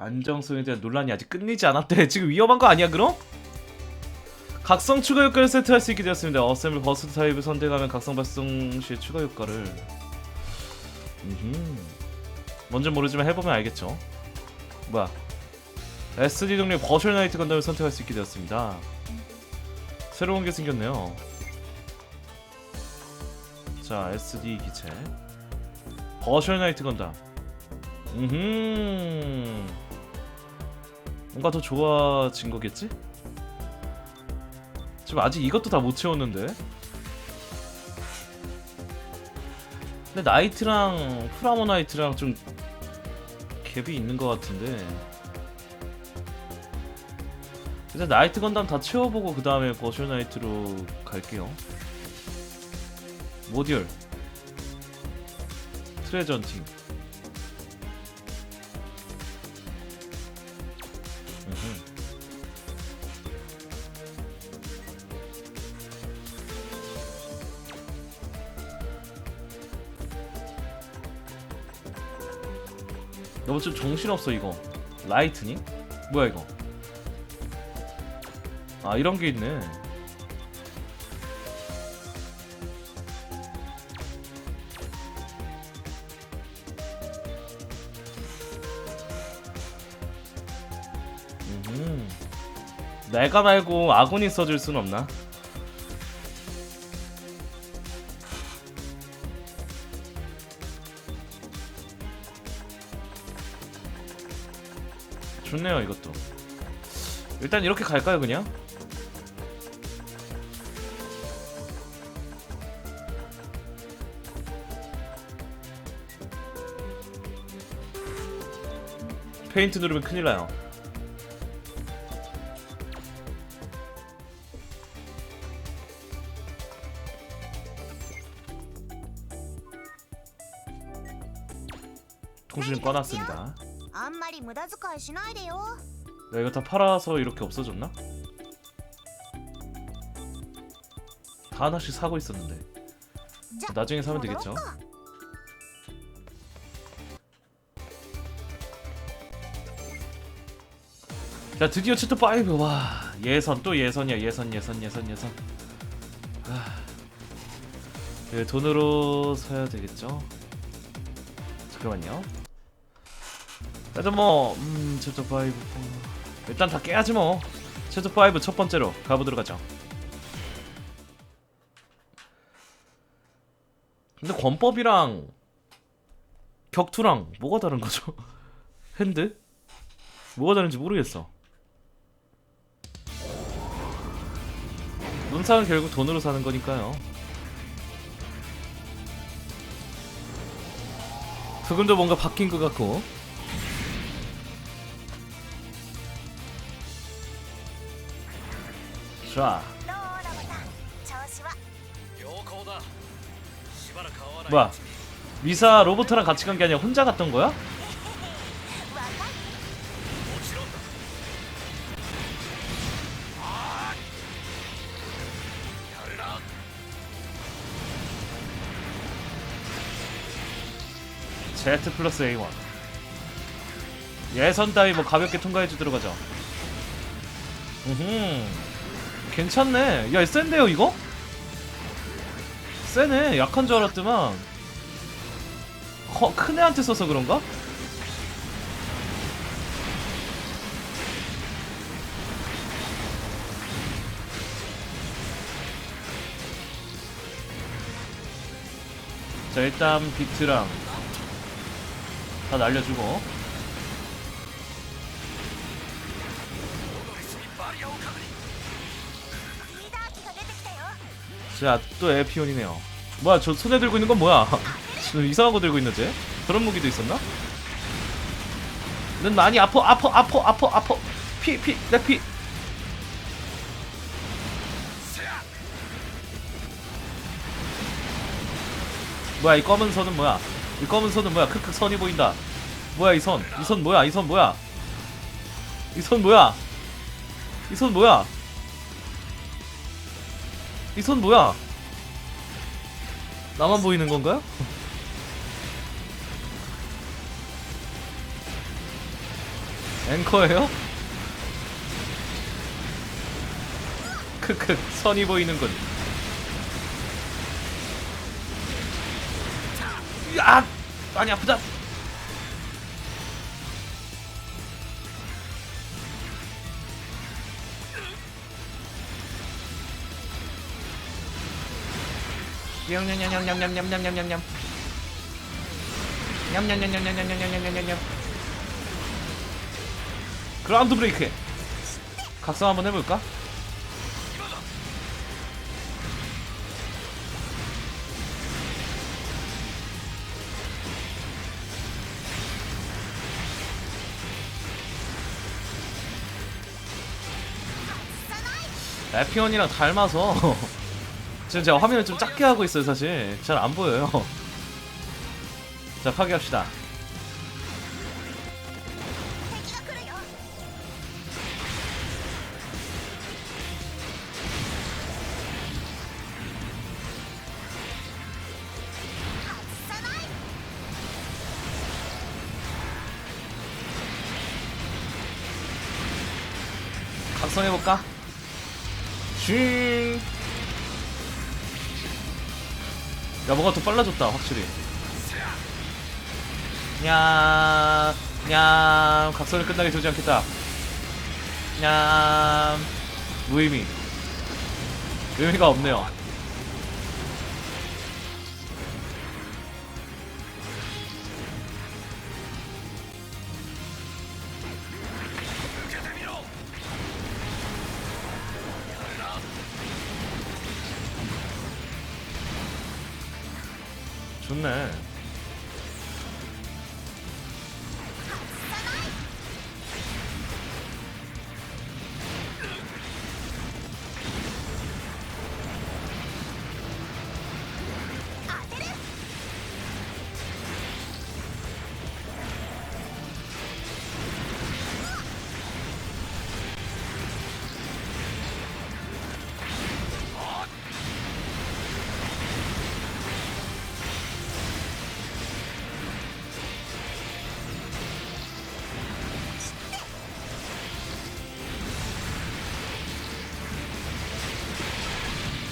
안정성에 대한 논란이 아직 끝내지 않았대. 지금 위험한 거 아니야 그럼? 각성 추가 효과를 세트할 수 있게 되었습니다. 어셈블 버스트 타입을 선택하면 각성 발송 시의 추가 효과를. 음흠. 뭔지 모르지만 해보면 알겠죠. 뭐야? SD 동력 버셜 나이트 건담을 선택할 수 있게 되었습니다. 새로운 게 생겼네요. 자, SD 기체. 버셜 나이트 건담. 음. 뭔가 더 좋아진 거겠지? 지금 아직 이것도 다 못 채웠는데. 근데 나이트랑 프라모 나이트랑 좀 갭이 있는 것 같은데. 일단 나이트 건담 다 채워보고 그 다음에 버셜 나이트로 갈게요. 모듈 트레저 헌팅 너무 좀 정신없어 이거 라이트닝? 뭐야 이거 아 이런 게 있네 음. 내가 말고 아군이 써줄 순 없나? 좋네요 이것도. 일단 이렇게 갈까요 그냥? 페인트 누르면 큰일 나요. 통신 꺼놨습니다 あんまり無駄遣いしないでよ 야 이거 다 팔아서 이렇게 없어졌나? 다 하나씩 사고 있었는데 じゃ 나중에 사면 되겠죠 戻ろっか 자 드디어 챕터 5와 예선 또 예선이야 예선 예선 예선 예선 아, 예, 돈으로 사야 되겠죠 잠깐만요 일단 뭐 음, 챕터 5 일단 다 깨야지 뭐 챕터 5 첫 번째로 가보도록 하죠 근데 권법이랑 격투랑 뭐가 다른 거죠? 핸드? 뭐가 다른지 모르겠어 문상은 결국 돈으로 사는 거니까요. 조금 더 뭔가 바뀐 것 같고. 좋아. 뭐야? 미사 로보트랑 같이 간 게 아니라 혼자 갔던 거야? 제트 플러스 A1 예선 따위 뭐 가볍게 통과해주도록 하죠. 으흠. 괜찮네 야 센데요 이거? 세네 약한 줄 알았더만 허, 큰 애한테 써서 그런가? 자 일단 비트랑 다 날려주고 자, 또 에피온이네요. 뭐야, 저 손에 들고 있는 건 뭐야? 지금 이상한 거 들고 있는데? 저런 무기도 있었나? 는 많이 아파, 아파, 아파, 아파, 아파. 피, 피, 내 피. 뭐야, 이 검은 선은 뭐야? 이 검은 선은 뭐야? 크크 선이 보인다. 뭐야, 이 선? 이 선 뭐야? 이 선 뭐야? 이 선 뭐야? 이 선 뭐야? 이 손 뭐야? 나만 보이는 건가요? 앵커예요? 크크 선이 보이는군. 야 많이 아프다. 냠냠냠냠냠냠냠냠냠냠 냠냠냠냠냠냠냠냠냠냠 그라운드 브레이크. 각성 한번 해볼까? 에피온이랑 닮아서 지금 제가 화면을 좀 작게 하고 있어요 사실. 잘 안 보여요. 자 파괴합시다. 각성해볼까? 쥐 야 뭔가 더 빨라졌다 확실히. 냠, 냠. 각성을 끝나게 두지 않겠다. 냠. 무의미. 의미가 없네요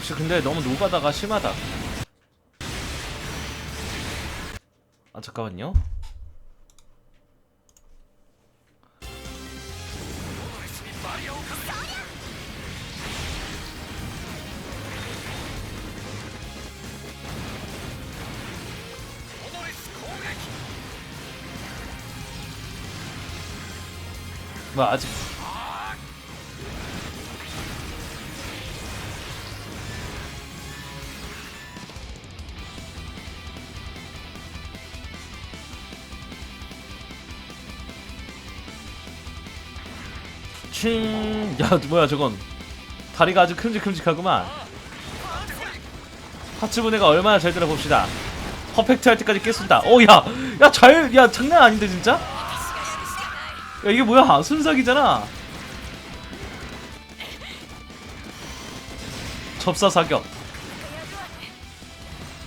역시 근데 너무 노가다가 심하다. 아 잠깐만요. 와 아직 뭐야 저건 다리가 아주 큼직큼직하구만. 하츠 분해가 얼마나 잘 되나 봅시다. 퍼펙트 할 때까지 깼습니다. 오, 야, 야 잘, 야 장난 아닌데 진짜? 야 이게 뭐야 순삭이잖아. 접사 사격.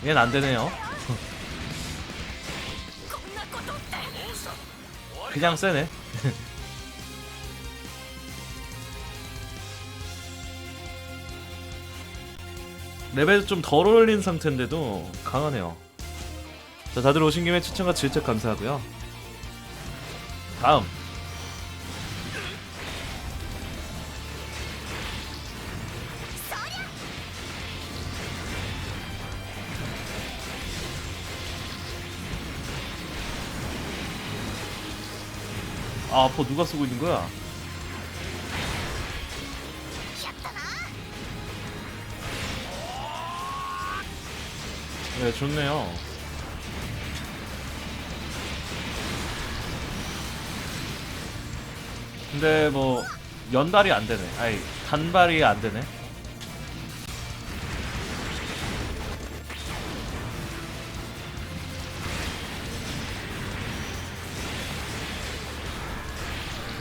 얘는 안 되네요. 그냥 세네. 레벨 좀 덜 올린 상태인데도 강하네요. 자, 다들 오신 김에 추천과 질책 감사하고요. 다음. 아, 아퍼 누가 쓰고 있는 거야? 네, 좋네요. 근데 뭐 연달이 안 되네. 아니 단발이 안 되네.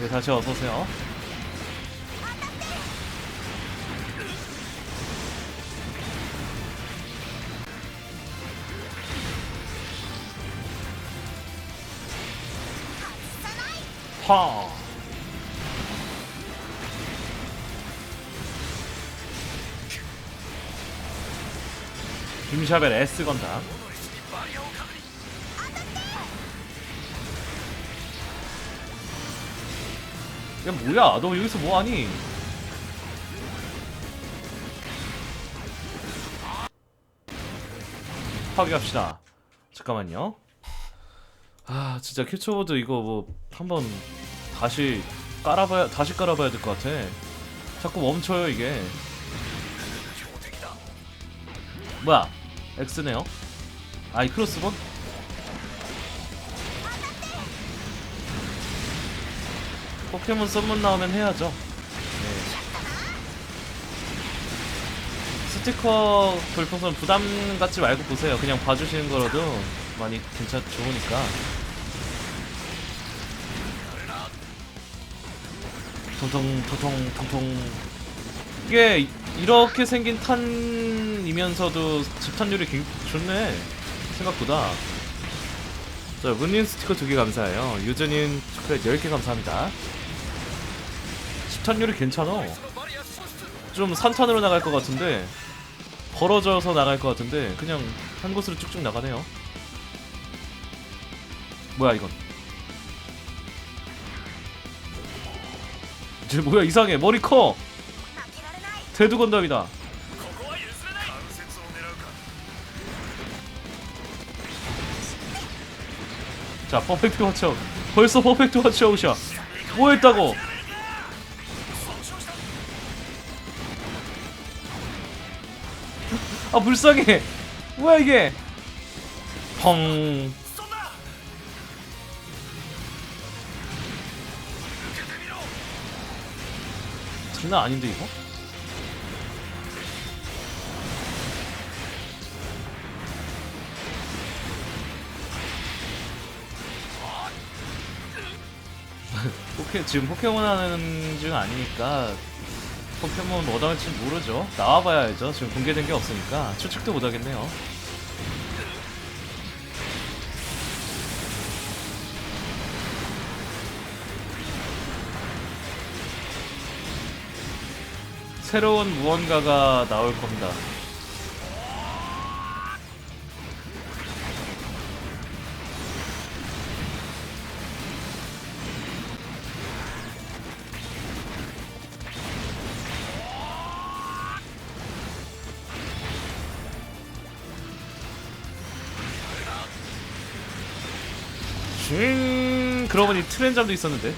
네, 다시 어서 오세요. 파. 김샤벨 S 건담. 야 뭐야 너 여기서 뭐하니 파괴합시다 잠깐만요 아 진짜 캡처보드 이거 뭐 한번 다시 깔아봐야 다시 깔아봐야 될 것 같아. 자꾸 멈춰요 이게. 뭐야? X네요. 아이 크로스본? 포켓몬 썸문 나오면 해야죠. 네. 스티커 불풍선 부담 갖지 말고 보세요. 그냥 봐주시는 거라도 많이 괜찮 좋으니까. 통통 통통 통통 이게 이렇게 생긴 탄이면서도 집탄율이 굉장히 좋네. 생각보다. 자 문님 스티커 두개 감사해요. 유저님 초콜릿 10개 감사합니다. 집탄율이 괜찮아. 좀 산탄으로 나갈 것 같은데 벌어져서 나갈 것 같은데 그냥 한 곳으로 쭉쭉 나가네요. 뭐야 이건? 쟤 뭐야 이상해. 머리 커. 대두 건담이다. 자 퍼펙트 화처 벌써 퍼펙트 화치아웃이야. 뭐 했다고? 아 불쌍해. 뭐야 이게? 펑. 장난 아닌데 이거? 포켓 지금 포켓몬 하는 중 아니니까 포켓몬 뭐 나올지 모르죠. 나와봐야 알죠. 지금 공개된 게 없으니까 추측도 못하겠네요. 새로운 무언가가 나올 겁니다. 쉥 그러고 보니 트렌잠도 있었는데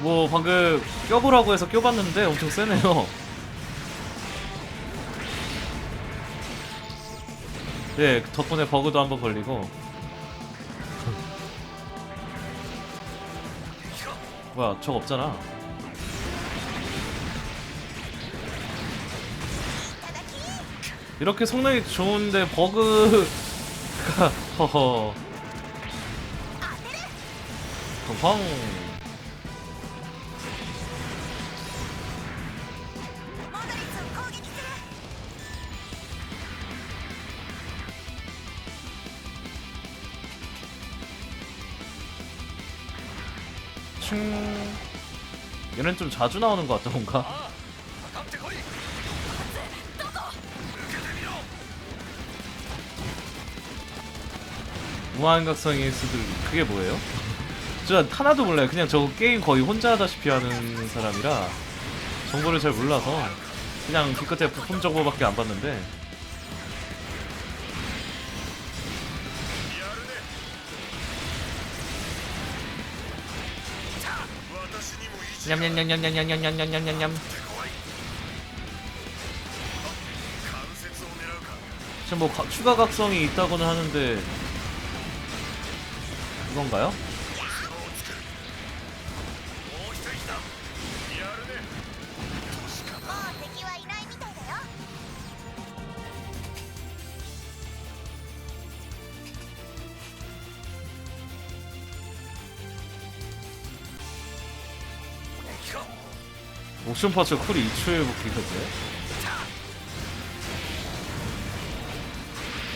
뭐 방금 껴보라고 해서 껴봤는데 엄청 세네요. 네 덕분에 버그도 한번 걸리고. 뭐야 적 없잖아. 이렇게 성능이 좋은데 버그 허허. 펑펑. 킹 얘는 좀 자주 나오는 것 같다 뭔가. 무한각성의 수들 그게 뭐예요? 저 하나도 몰라요. 그냥 저 게임 거의 혼자 하다시피 하는 사람이라 정보를 잘 몰라서 그냥 기껏해 부품 정보밖에 안 봤는데. 냠냠냠냠냠냠냠냠냠냠 지금 뭐 가, 추가 각성이 있다고는 하는데 그건가요? 옥션 파츠 쿨이 2초 회복기까지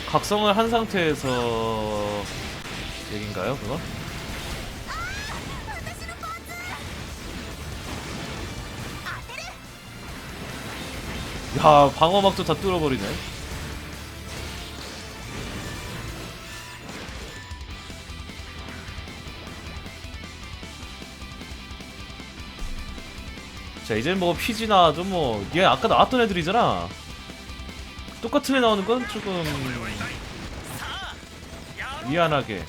각성을 한 상태에서 얘긴가요 그거? 야 방어막도 다 뚫어버리네 자 이제 뭐 피지나 좀 뭐 얘 아까 나왔던 애들이잖아. 똑같은 애 나오는 건 조금 미안하게.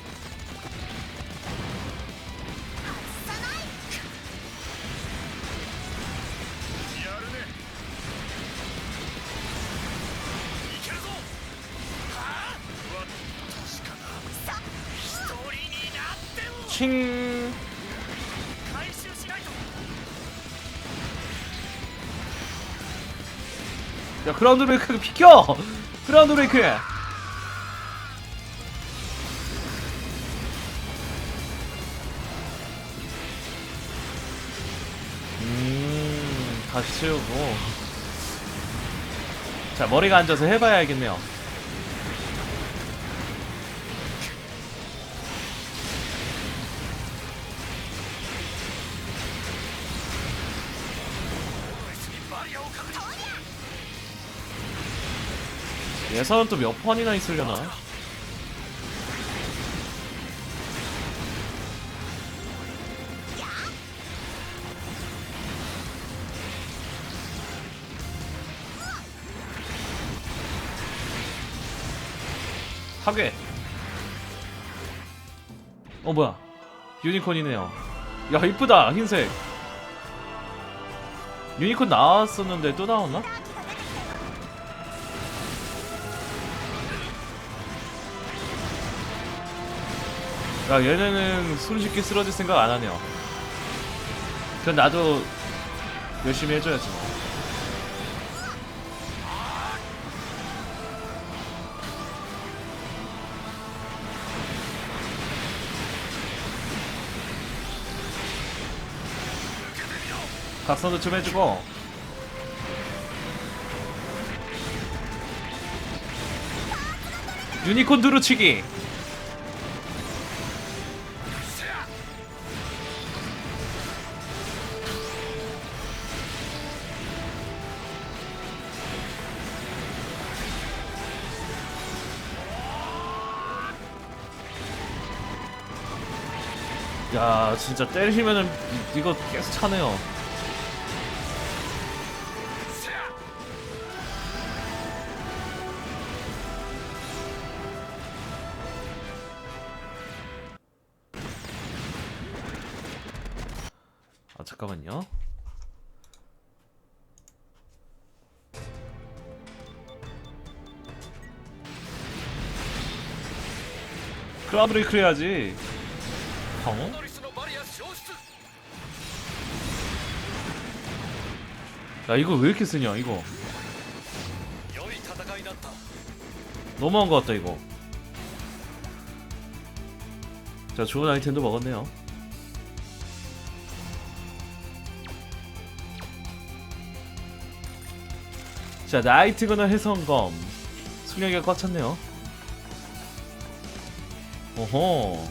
그라운드 브레이크 비켜! 그라운드 브레이크! 음 다시 채우고 자 머리가 앉아서 해봐야 알겠네요 예선은 또 몇 판이나 있으려나? 하괴 어 뭐야. 유니콘이네요. 야 이쁘다. 흰색. 유니콘 나왔었는데 또 나왔나? 야 얘네는 손쉽게 쓰러질 생각 안 하네요. 그럼 나도 열심히 해줘야지. 뭐. 각성도 좀 해주고 유니콘 두루치기 야 진짜 때리시면은 이- 이거 계속 차네요. 아 잠깐만요. 크라브레이크 해야지. 어? 야 이거 왜 이렇게 쓰냐 이거? 너무한 것 같다 이거. 자 좋은 아이템도 먹었네요. 자 나이트거나 해성검. 숙력이가 꽉 찼네요. 오호